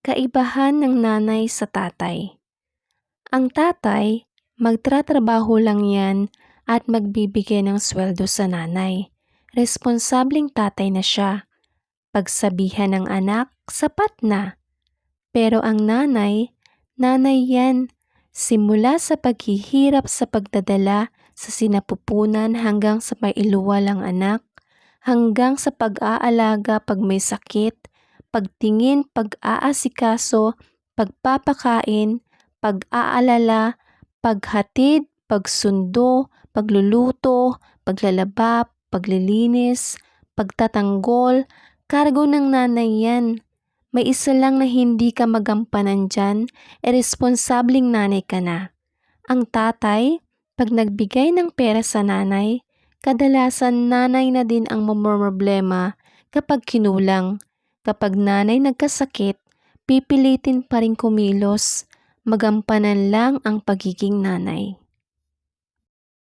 Kaibahan ng nanay sa tatay Ang tatay, magtratrabaho lang yan at magbibigay ng sweldo sa nanay. Responsableng tatay na siya. Pagsabihan ng anak, sapat na. Pero ang nanay, nanay yan. Simula sa paghihirap sa pagdadala sa sinapupunan hanggang sa mailuwal ang anak, hanggang sa pag-aalaga pag may sakit, pagtingin, pag-aasikaso, pagpapakain, pag-aalala, paghatid, pagsundo, pagluluto, paglalaba, paglilinis, pagtatanggol, kargo ng nanay yan. May isa lang na hindi ka magampanan dyan, e responsabling nanay ka na. Ang tatay, pag nagbigay ng pera sa nanay, kadalasan nanay na din ang mamroblema kapag kinulang Kapag nanay nagkasakit, pipilitin pa rin kumilos, magampanan lang ang pagiging nanay.